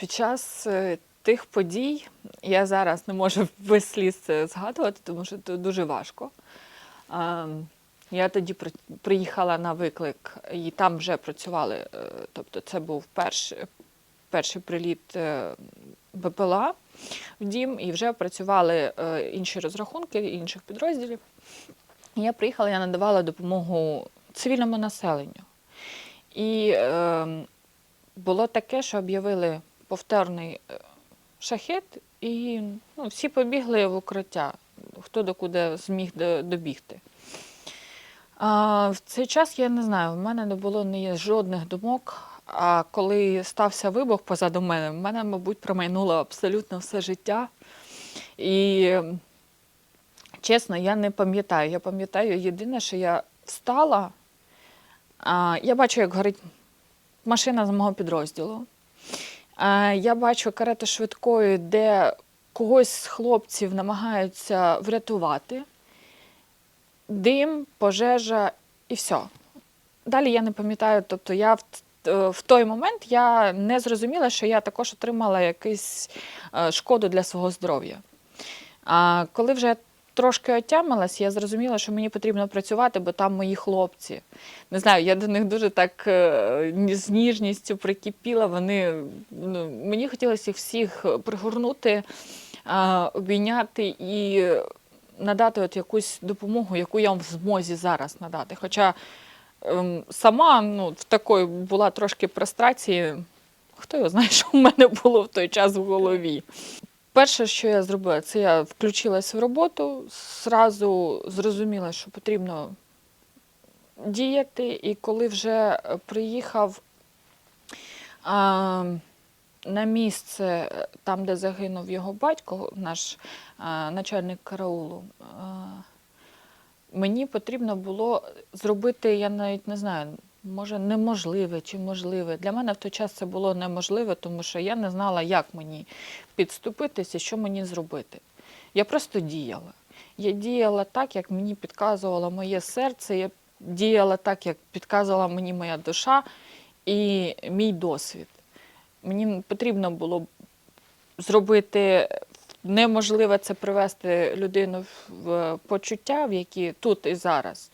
Під час е, тих подій я зараз не можу весь сліз це згадувати, тому що це дуже важко. Я тоді приїхала на виклик, і там вже працювали. е, Тобто, це був перший, перший приліт е, БПЛА в дім, і вже працювали інші розрахунки інших підрозділів. Я приїхала, я надавала допомогу цивільному населенню. І е, було таке, що об'явили повторний е, шахет, і ну, всі побігли в укриття, хто докуди зміг добігти. А, в цей час я не знаю, в мене не було ні жодних думок. А коли стався вибух позаду мене, в мене, мабуть, промайнуло абсолютно все життя. І чесно, я не пам'ятаю. Я пам'ятаю єдине, що я встала, а, я бачу, як горить машина з мого підрозділу. Я бачу карету швидкої, де когось з хлопців намагаються врятувати. Дим, пожежа і все. Далі я не пам'ятаю, тобто я в, в той момент я не зрозуміла, що я також отримала якусь е, шкоду для свого здоров'я. А коли вже трошки отямилась, я зрозуміла, що мені потрібно працювати, бо там мої хлопці. Не знаю, я до них дуже так е, з ніжністю прикипіла. Вони ну, мені хотілося їх всіх пригорнути, е, обійняти і надати от якусь допомогу, яку я в змозі зараз надати. Хоча ем, сама ну, в такої була трошки прострації. Хто його знає, що в мене було в той час в голові. Перше, що я зробила, це я включилась в роботу, зразу зрозуміла, що потрібно діяти. І коли вже приїхав а, на місце, там, де загинув його батько, наш а, начальник караулу, а, мені потрібно було зробити, я навіть не знаю, може, неможливе чи можливе. Для мене в той час це було неможливе, тому що я не знала, як мені підступитися, що мені зробити. Я просто діяла. Я діяла так, як мені підказувало моє серце, я діяла так, як підказувала мені моя душа і мій досвід. Мені потрібно було зробити неможливе це привести людину в почуття, в які тут і зараз.